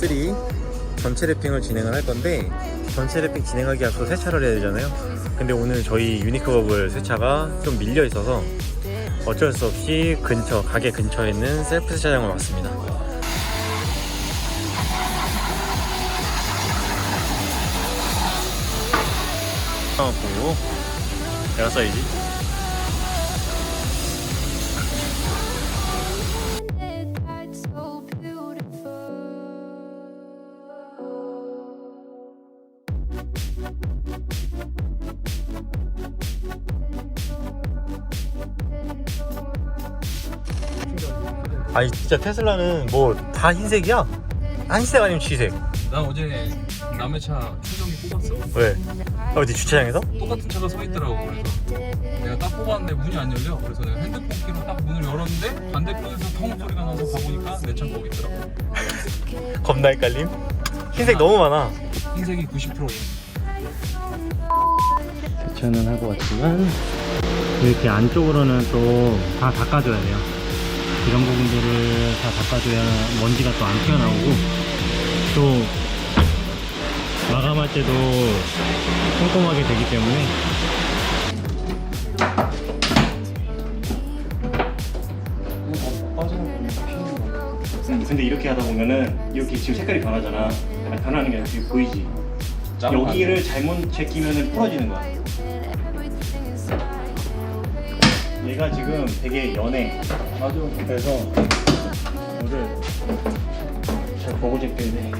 테슬라 모델 3 전체 랩핑을 진행을 할 건데 전체 랩핑 진행하기 앞서 세차를 해야 되잖아요. 근데 오늘 저희 유니크버블 세차가 좀 밀려 있어서 어쩔 수 없이 근처 가게 근처에 있는 셀프 세차장을 왔습니다. 보고 내가 써야지. 아니 진짜 테슬라는 뭐 다 흰색이야? 흰색 아니면 쥐색? 나 어제 남의 차 충전기 뽑았어. 왜? 어디 주차장에서? 똑같은 차가 서 있더라고. 그래서 내가 딱 뽑았는데 문이 안 열려. 그래서 내가 핸드폰 키로 딱 문을 열었는데 반대편에서 텅 소리가 나서 가보니까 내 차가 거기 있더라고. 겁나 헷갈림? 흰색 너무 많아 흰색이 90%. 세차는 하고 왔지만 이렇게 안쪽으로는 또 다 닦아줘야 돼요 이런 부분들을 다 닦아줘야 먼지가 또 안 튀어나오고 또 마감할 때도 꼼꼼하게 되기 때문에. 근데 이렇게 하다 보면은 이렇게 지금 색깔이 변하잖아. 변하는 게 여기 보이지? 여기를 잘못 제끼면 부러지는 거야. 얘가 지금 되게 연해. 맞아. 그래서 이거를 잘 보고 제껴야 돼.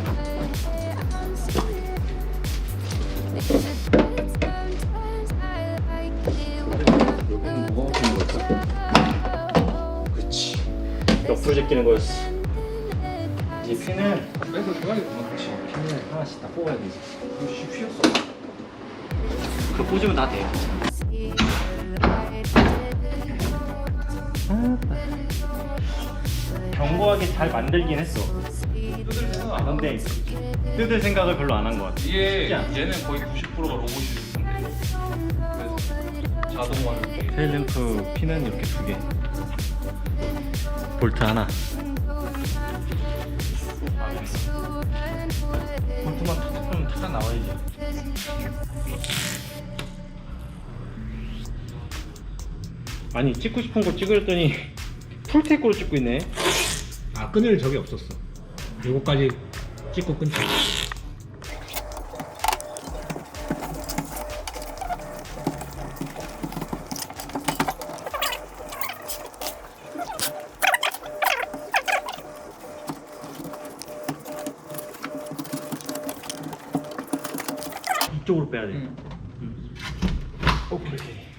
여기는 뭐가 막히는 거였어? 그렇지. 옆으로 제끼는 거였어. 이제 핀을 빼서 해야겠구나. 그렇지. 핀을 하나씩 다 뽑아야 되지. 역시 휘었어. 그 꽂으면 다 돼. 견고하게 잘 만들긴 했어. 뜯을 생각 안 근데 뜯을 생각을 별로 안 한 것 같아. 이게 야. 얘는 거의 90%가 로봇이 텐데. 그래서 자동화로 이렇게. 테일램프 핀은 이렇게 두 개. 볼트 하나. 볼트만 탁탁 좀 탁탁 나와야지. 아니 찍고 싶은 거 찍으랬더니 풀테이크로 찍고 있네. 아 끊을 적이 없었어. 요거까지 찍고 끊자. 이쪽으로 빼야 돼. 응. 오케이.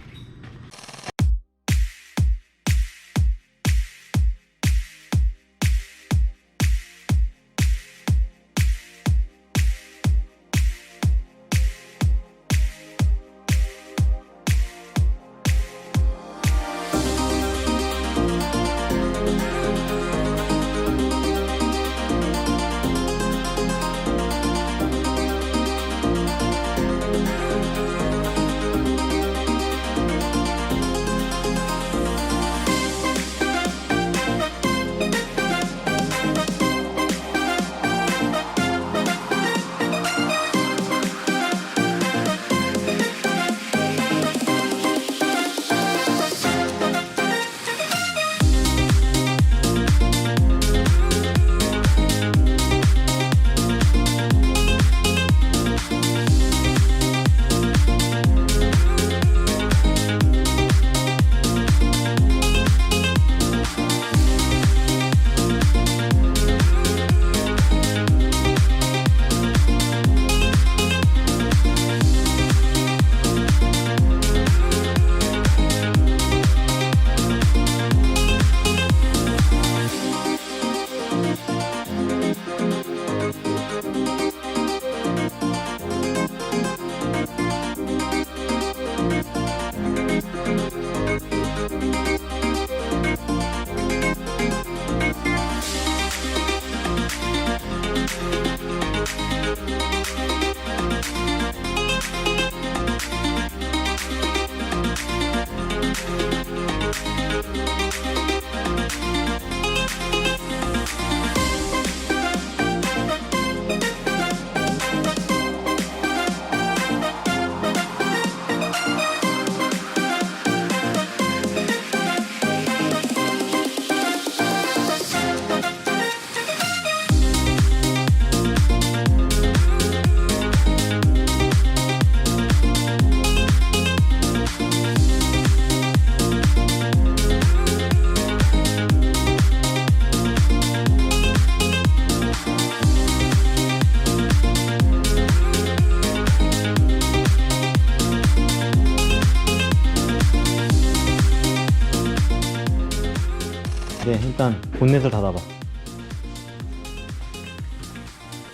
일단 본넷을 닫아봐.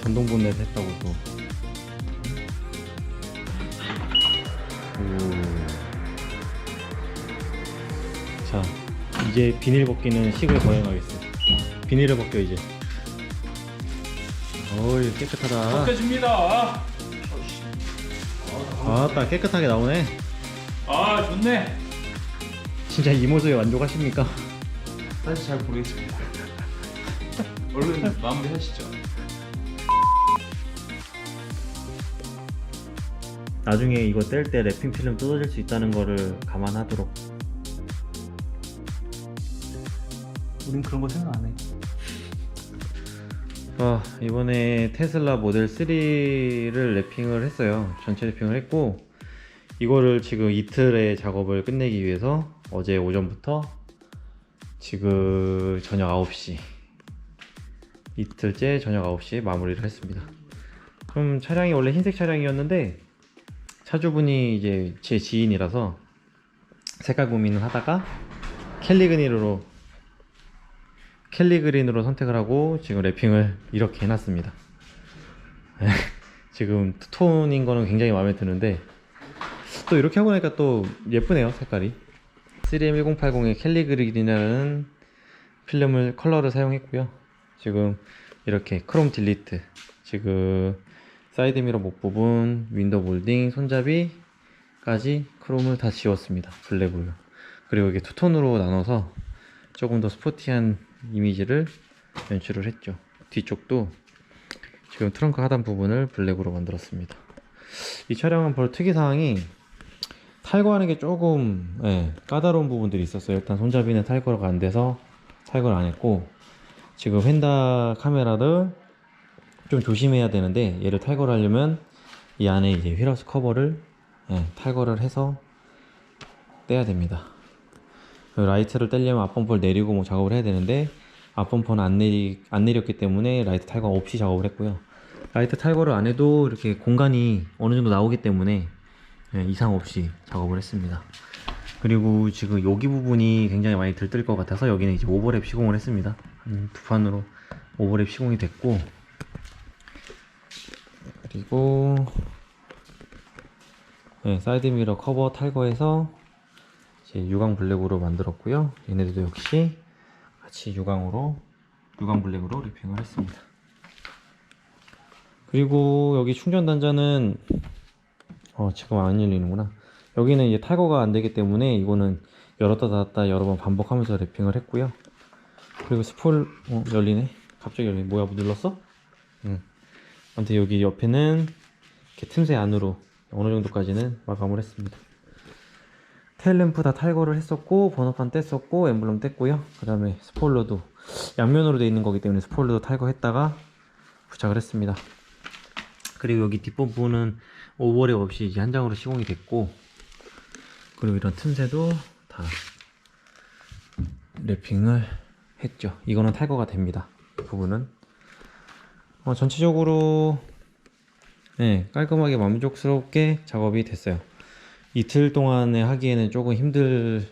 전동 본넷 했다고 또. 오. 자, 이제 비닐 벗기는 식을 거행하겠어. 비닐을 벗겨 이제. 어이 깨끗하다. 벗겨집니다. 아따 깨끗하게 나오네. 아 좋네. 진짜 이 모습에 만족하십니까? 사실 잘 모르겠습니다. 얼른 마무리 하시죠. 나중에 이거 뗄 때 랩핑 필름 뜯어질 수 있다는 거를 감안하도록. 우린 그런 거 생각 안 해. 아, 이번에 테슬라 모델 3를 랩핑을 했어요. 전체 랩핑을 했고, 이거를 지금 이틀의 작업을 끝내기 위해서 어제 오전부터 지금 저녁 9시, 이틀째 저녁 9시에 마무리를 했습니다. 좀 차량이 원래 흰색 차량이었는데, 차주분이 이제 제 지인이라서 색깔 고민을 하다가 캘리그린으로 캘리그린으로 선택을 하고 지금 랩핑을 이렇게 해놨습니다. 지금 투톤인 거는 굉장히 마음에 드는데 또 이렇게 하고 나니까 또 예쁘네요 색깔이 3M1080의 캘리그린이라는 필름을 컬러를 사용했고요 지금 이렇게 크롬 딜리트 지금 사이드 미러 목 부분 윈도우 몰딩 손잡이까지 크롬을 다 지웠습니다 블랙으로 그리고 이게 투톤으로 나눠서 조금 더 스포티한 이미지를 연출을 했죠. 뒤쪽도 지금 트렁크 하단 부분을 블랙으로 만들었습니다. 이 차량은 별 특이사항이 탈거하는 게 조금 예, 까다로운 부분들이 있었어요. 일단 손잡이는 탈거가 안 돼서 탈거를 안 했고 지금 휀다 카메라를 좀 조심해야 되는데 얘를 탈거를 하려면 이 안에 이제 휠하우스 커버를 예, 탈거를 해서 떼야 됩니다. 그 라이트를 떼려면 앞범퍼를 내리고 뭐 작업을 해야 되는데 앞범퍼는 안 내리 안 내렸기 때문에 라이트 탈거 없이 작업을 했고요. 라이트 탈거를 안 해도 이렇게 공간이 어느 정도 나오기 때문에 예, 이상 없이 작업을 했습니다. 그리고 지금 여기 부분이 굉장히 많이 들뜰 것 같아서 여기는 이제 오버랩 시공을 했습니다. 한 두 판으로 오버랩 시공이 됐고 그리고 네, 사이드 미러 커버 탈거해서 이제 유광 블랙으로 만들었고요. 얘네들도 역시 같이 유광으로 유광 블랙으로 리핑을 했습니다. 그리고 여기 충전 단자는 어 지금 안 열리는구나. 여기는 이제 탈거가 안 되기 때문에 이거는 열었다 닫았다 여러 번 반복하면서 랩핑을 했고요. 그리고 스폴 어, 열리네. 갑자기 열리네. 뭐야 뭐 눌렀어? 응. 아무튼 여기 옆에는 이렇게 틈새 안으로 어느 정도까지는 마감을 했습니다. 테일램프 다 탈거를 했었고 번호판 뗐었고 엠블럼 뗐고요 그 다음에 스포일러도 양면으로 되어 있는 거기 때문에 스포일러도 탈거했다가 부착을 했습니다 그리고 여기 뒷부분은 오버랩 없이 이제 한 장으로 시공이 됐고 그리고 이런 틈새도 다 랩핑을 했죠. 이거는 탈거가 됩니다. 이 부분은. 어, 전체적으로 네, 깔끔하게 만족스럽게 작업이 됐어요. 이틀 동안에 하기에는 조금 힘들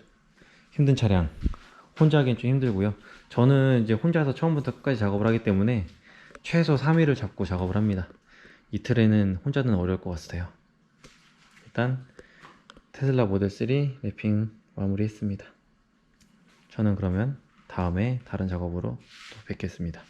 힘든 차량. 혼자 하기엔 좀 힘들고요. 저는 이제 혼자서 처음부터 끝까지 작업을 하기 때문에 최소 3일을 잡고 작업을 합니다 이틀에는 혼자는 어려울 것 같아요. 일단 테슬라 모델 3 랩핑 마무리 했습니다. 저는 그러면 다음에 다른 작업으로 또 뵙겠습니다